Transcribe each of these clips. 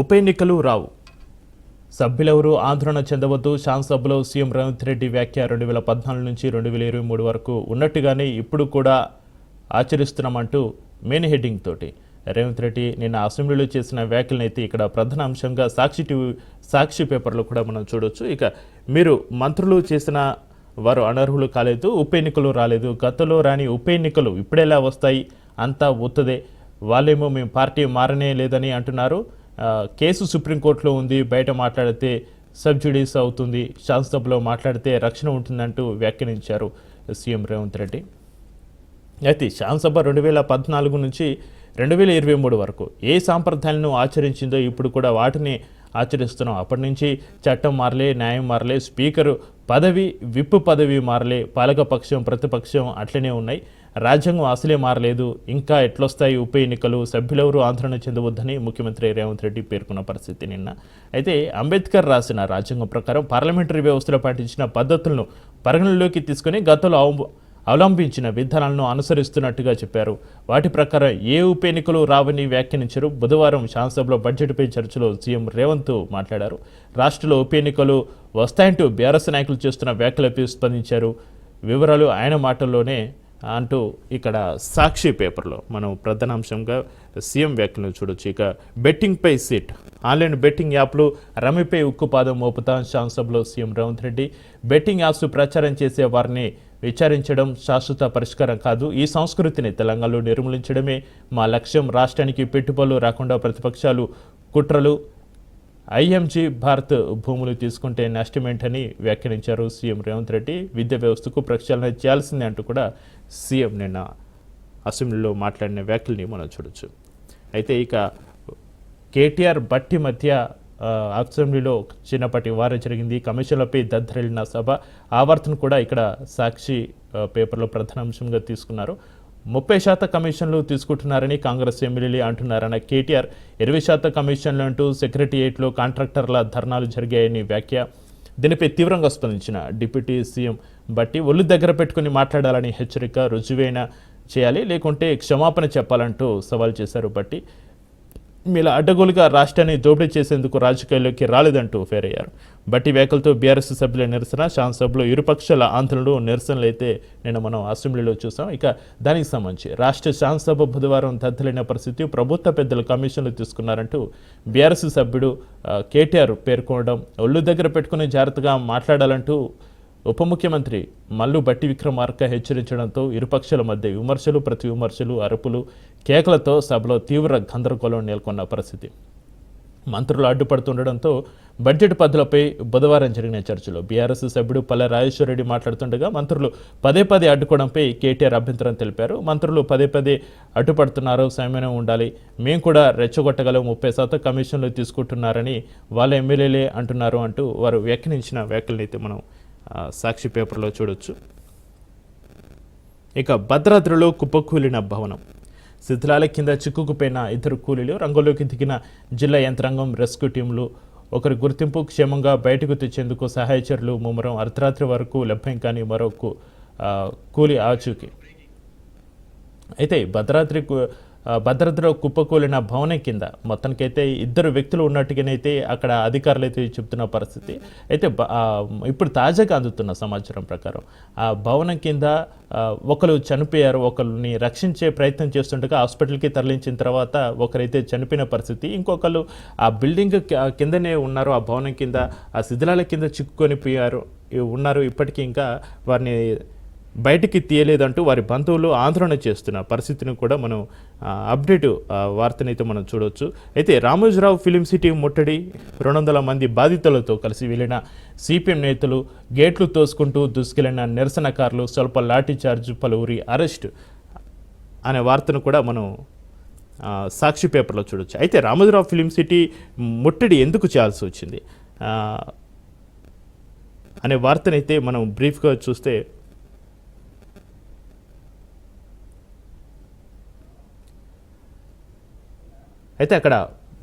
ఉప ఎన్నికలు రావు. సభ్యులెవరూ ఆందోళన చెందవద్దు. శాసనసభలో సీఎం రేవంత్ రెడ్డి వ్యాఖ్య రెండు వేల పద్నాలుగు నుంచి రెండు వేల ఇరవై మూడు వరకు ఉన్నట్టుగానే ఇప్పుడు కూడా ఆచరిస్తున్నామంటూ మెయిన్ హెడ్డింగ్ తోటి. రేవంత్ రెడ్డి నిన్న అసెంబ్లీలో చేసిన వ్యాఖ్యలను అయితే ఇక్కడ ప్రధాన అంశంగా సాక్షి టీవీ సాక్షి పేపర్లో కూడా మనం చూడొచ్చు. ఇక మీరు మంత్రులు చేసిన వారు అనర్హులు కాలేదు ఉప ఎన్నికలు రాలేదు. గతంలో రాని ఉప ఎన్నికలు ఇప్పుడెలా వస్తాయి? అంతా ఒత్తుదే. వాళ్ళేమో మేము పార్టీ మారనే లేదని అంటున్నారు. కేసు సుప్రీంకోర్టులో ఉంది బయట మాట్లాడితే సబ్జుడీస్ అవుతుంది శాసనసభలో మాట్లాడితే రక్షణ ఉంటుందంటూ వ్యాఖ్యానించారు సీఎం రేవంత్ రెడ్డి. అయితే శాసనసభ రెండు వేల పద్నాలుగు నుంచి రెండు వేల ఇరవై మూడు వరకు ఏ సాంప్రదాయాలను ఆచరించిందో ఇప్పుడు కూడా వాటిని ఆచరిస్తున్నాం. అప్పటి నుంచి చట్టం మారలే న్యాయం మారలే స్పీకరు పదవి విప్పు పదవి మారలే పాలకపక్షం ప్రతిపక్షం అట్లనే ఉన్నాయి. రాజ్యాంగం అసలే మారలేదు ఇంకా ఎట్లొస్తాయి ఉప ఎన్నికలు సభ్యులెవరూ ఆందోళన చెందవద్దని ముఖ్యమంత్రి రేవంత్ రెడ్డి పేర్కొన్న పరిస్థితి నిన్న. అయితే అంబేద్కర్ రాసిన రాజ్యాంగం ప్రకారం పార్లమెంటరీ వ్యవస్థలో పాటించిన పద్ధతులను పరిగణలోకి తీసుకుని గతంలో అవ- అవలంబించిన విధానాలను అనుసరిస్తున్నట్టుగా చెప్పారు. వాటి ప్రకారం ఏ ఉప ఎన్నికలు రావని వ్యాఖ్యానించారు. బుధవారం శాసనసభలో బడ్జెట్పై చర్చలో సీఎం రేవంత్ మాట్లాడారు. రాష్ట్రంలో ఉప ఎన్నికలు వస్తాయంటూ బీఆర్ఎస్ నాయకులు చేస్తున్న వ్యాఖ్యలపై స్పందించారు. వివరాలు ఆయన మాటల్లోనే అంటూ ఇక్కడ సాక్షి పేపర్లో మనం ప్రధానాంశంగా సీఎం వ్యాఖ్యలు చూడొచ్చు. ఇక బెట్టింగ్పై సీట్ ఆన్లైన్ బెట్టింగ్ యాప్లు రమిపై ఉక్కుపాదం మోపుతా శాసనసభలో CM Revanth Reddy. Betting apps ప్రచారం చేసే వారిని విచారించడం శాశ్వత పరిష్కారం కాదు. ఈ సంస్కృతిని తెలంగాణలో నిర్మూలించడమే మా లక్ష్యం. రాష్ట్రానికి పెట్టుబడులు రాకుండా ప్రతిపక్షాలు కుట్రలు ఐఎంజీ భారత్ భూములు తీసుకుంటే నష్టమేంటని వ్యాఖ్యానించారు సీఎం రేవంత్ రెడ్డి. విద్యా వ్యవస్థకు ప్రక్షాళన చేయాల్సిందే అంటూ కూడా సీఎం నిన్న అసెంబ్లీలో మాట్లాడిన వ్యాఖ్యల్ని మనం చూడొచ్చు. అయితే ఇక కేటీఆర్ బట్టి మధ్య అసెంబ్లీలో చిన్నపాటి వారం జరిగింది. కమిషన్లపై దద్దరిల్లిన సభ ఆవర్తన కూడా ఇక్కడ సాక్షి పేపర్లో ప్రధాన అంశంగా తీసుకున్నారు. ముప్పై శాతం కమిషన్లు తీసుకుంటున్నారని కాంగ్రెస్ ఎమ్మెల్యేలు అంటున్నారన్న కేటీఆర్ ఇరవై శాతం కమిషన్లు అంటూ సెక్రటరియేట్లో కాంట్రాక్టర్ల ధర్నాలు జరిగాయని వ్యాఖ్య. దీనిపై తీవ్రంగా స్పందించిన డిప్యూటీ సీఎం బట్టి ఒళ్ళు దగ్గర పెట్టుకుని మాట్లాడాలని హెచ్చరిక రుజువైన చేయాలి లేకుంటే క్షమాపణ చెప్పాలంటూ సవాల్ చేశారు బట్టి. మీలా అడ్డగోలుగా రాష్ట్రాన్ని దోపిడీ చేసేందుకు రాజకీయాల్లోకి రాలేదంటూ ఫేర్ అయ్యారు బట్టి వేకలతో బీఆర్ఎస్ సభ్యుల నిరసన శాసనసభలో ఇరుపక్షాల ఆందోళనలు నిరసనలు అయితే నిన్న మనం అసెంబ్లీలో చూసాం. ఇక దానికి సంబంధించి రాష్ట్ర శాసనసభ బుధవారం దద్దలైన పరిస్థితి ప్రభుత్వ పెద్దలు కమిషన్లు తీసుకున్నారంటూ బీఆర్ఎస్ సభ్యుడు కేటీఆర్ పేర్కొనడం ఒళ్ళు దగ్గర పెట్టుకుని జాగ్రత్తగా మాట్లాడాలంటూ ఉప ముఖ్యమంత్రి మల్లు బట్టి విక్రమార్క హెచ్చరించడంతో ఇరుపక్షాల మధ్య విమర్శలు ప్రతి విమర్శలు అరుపులు కేకలతో సభలో తీవ్ర గందరగోళం నెలకొన్న పరిస్థితి. మంత్రులు అడ్డుపడుతుండడంతో బడ్జెట్ పద్ధతులపై బుధవారం జరిగిన చర్చలో బీఆర్ఎస్ సభ్యుడు పల్లె రాజేశ్వరరెడ్డి మాట్లాడుతుండగా మంత్రులు పదే పదే అడ్డుకోవడంపై కేటీఆర్ అభ్యంతరం తెలిపారు. మంత్రులు పదే పదే అడ్డుపడుతున్నారు సమయం ఉండాలి మేము కూడా రెచ్చగొట్టగలం ముప్పై శాతం కమిషన్లు తీసుకుంటున్నారని వాళ్ళ ఎమ్మెల్యేలే అంటున్నారు అంటూ వారు వ్యాఖ్యానించిన వ్యాఖ్యలనైతే మనం సాక్షి పేపర్లో చూడొచ్చు. ఇక భద్రాద్రిలో కుప్పకూలిన భవనం. శిథిలాల కింద చిక్కుకుపోయిన ఇద్దరు కూలీలు రంగంలోకి దిగిన జిల్లా యంత్రాంగం రెస్క్యూ టీంలు ఒకరి గుర్తింపు క్షేమంగా బయటకు తెచ్చేందుకు సహాయచరులు ముమ్మరం అర్ధరాత్రి వరకు లభ్యం కాని మరో కూలి ఆచూకీ. అయితే భద్రాద్రి భద్రతలో కుప్పకూలిన భవనం కింద మొత్తానికైతే ఇద్దరు వ్యక్తులు ఉన్నట్టుగానైతే అక్కడ అధికారులు అయితే చెప్తున్న పరిస్థితి. అయితే ఇప్పుడు తాజాగా అందుతున్న సమాచారం ప్రకారం ఆ భవనం కింద ఒకరు చనిపోయారు ఒకరిని రక్షించే ప్రయత్నం చేస్తుండగా హాస్పిటల్కి తరలించిన తర్వాత ఒకరైతే చనిపోయిన పరిస్థితి. ఇంకొకరు ఆ బిల్డింగ్ కిందనే ఉన్నారు ఆ భవనం కింద ఆ శిథిలాల కింద చిక్కుకొని పోయారు ఉన్నారు. ఇప్పటికీ ఇంకా వారిని బయటికి తీయలేదంటూ వారి బంధువులు ఆందోళన చేస్తున్న పరిస్థితిని కూడా మనం అప్డేట్ వార్తనైతే మనం చూడవచ్చు అయితే రామోజీరావు ఫిలిం సిటీ ముట్టడి రెండు వందల మంది బాధితులతో కలిసి వెళ్ళిన సిపిఎం నేతలు గేట్లు తోసుకుంటూ దూసుకెళ్ళిన నిరసనకారులు స్వల్ప లాఠీ చార్జ్ పలువురి అరెస్ట్ అనే వార్తను కూడా మనం సాక్షి పేపర్లో చూడొచ్చు. అయితే రామోజీరావు ఫిలిం సిటీ ముట్టడి ఎందుకు చేయాల్సి వచ్చింది? అనే వార్తనైతే మనం బ్రీఫ్గా చూస్తే అయితే అక్కడ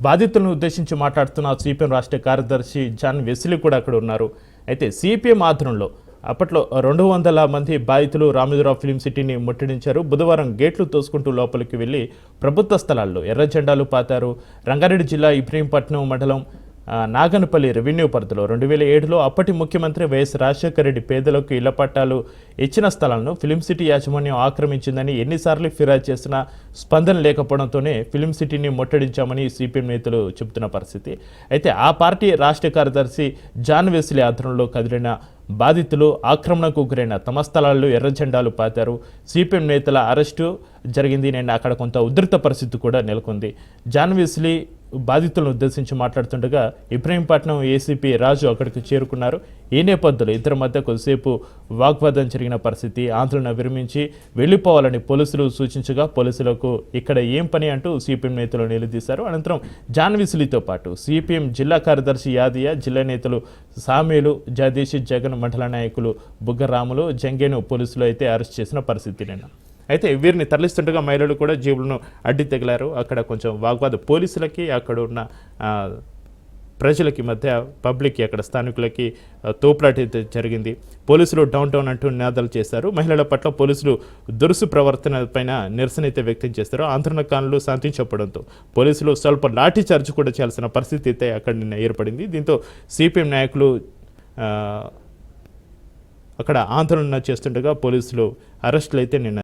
బాధితులను ఉద్దేశించి మాట్లాడుతున్న సిపిఎం రాష్ట్ర కార్యదర్శి జాన్ వెసిలి కూడా అక్కడ ఉన్నారు. అయితే సిపిఎం ఆధ్వర్యంలో అప్పట్లో రెండు వందల మంది బాధితులు రామోజీరావు ఫిలిం సిటీని ముట్టడించారు. బుధవారం గేట్లు తోసుకుంటూ లోపలికి వెళ్ళి ప్రభుత్వ స్థలాల్లో ఎర్ర జెండాలు పాతారు. రంగారెడ్డి జిల్లా ఇబ్రహీంపట్నం మండలం నాగనపల్లి రెవెన్యూ పరిధిలో రెండు వేల ఏడులో అప్పటి ముఖ్యమంత్రి వైఎస్ రాజశేఖర రెడ్డి పేదలకు ఇళ్ళ పట్టాలు ఇచ్చిన స్థలాలను ఫిలిం సిటీ యాజమాన్యం ఆక్రమించిందని ఎన్నిసార్లు ఫిర్యాదు చేసినా స్పందన లేకపోవడంతోనే ఫిలిం సిటీని ముట్టడించామని సిపిఎం నేతలు చెబుతున్న పరిస్థితి. అయితే ఆ పార్టీ రాష్ట్ర కార్యదర్శి జాన్ వెస్లీ ఆధ్వర్యంలో కదిలిన బాధితులు ఆక్రమణకు గురైన తమ స్థలాల్లో ఎర్రజెండాలు పాతారు. సిపిఎం నేతల అరెస్టు జరిగింది. నేను అక్కడ కొంత ఉధృత పరిస్థితి కూడా నెలకొంది. జాన్ వెస్లీ బాధితులను ఉద్దేశించి మాట్లాడుతుండగా ఇబ్రహీంపట్నం ఏసీపీ రాజు అక్కడికి చేరుకున్నారు. ఈ నేపథ్యంలో ఇద్దరి మధ్య కొద్దిసేపు వాగ్వాదం జరిగిన పరిస్థితి ఆందోళన విరమించి వెళ్ళిపోవాలని పోలీసులు సూచించగా పోలీసులకు ఇక్కడ ఏం పని అంటూ సిపిఎం నేతలు నిలదీశారు. అనంతరం జాన్విసులితో పాటు సిపిఎం జిల్లా కార్యదర్శి యాదయ్య జిల్లా నేతలు సామేలు జగదీష్ జగన్ మండల నాయకులు బుగ్గరాములు జంగేను పోలీసులు అయితే అరెస్ట్ చేసిన పరిస్థితి నిన్న. అయితే వీరిని తరలిస్తుండగా మహిళలు కూడా జీవులను అడ్డి తగిలారు. అక్కడ కొంచెం వాగ్వాద పోలీసులకి అక్కడ ఉన్న ప్రజలకి మధ్య పబ్లిక్కి అక్కడ స్థానికులకి తోపులాట అయితే జరిగింది. పోలీసులు డౌన్ డౌన్ అంటూ నినాదాలు చేశారు. మహిళల పట్ల పోలీసులు దురుసు ప్రవర్తన పైన నిరసన అయితే వ్యక్తం చేస్తారు. ఆందోళనకారులు శాంతించకపోవడంతో పోలీసులు స్వల్ప లాఠీ చార్జ్ కూడా చేయాల్సిన పరిస్థితి అయితే అక్కడ నిన్న ఏర్పడింది. దీంతో సిపిఎం నాయకులు అక్కడ ఆందోళన చేస్తుండగా పోలీసులు అరెస్టులు అయితే నిన్న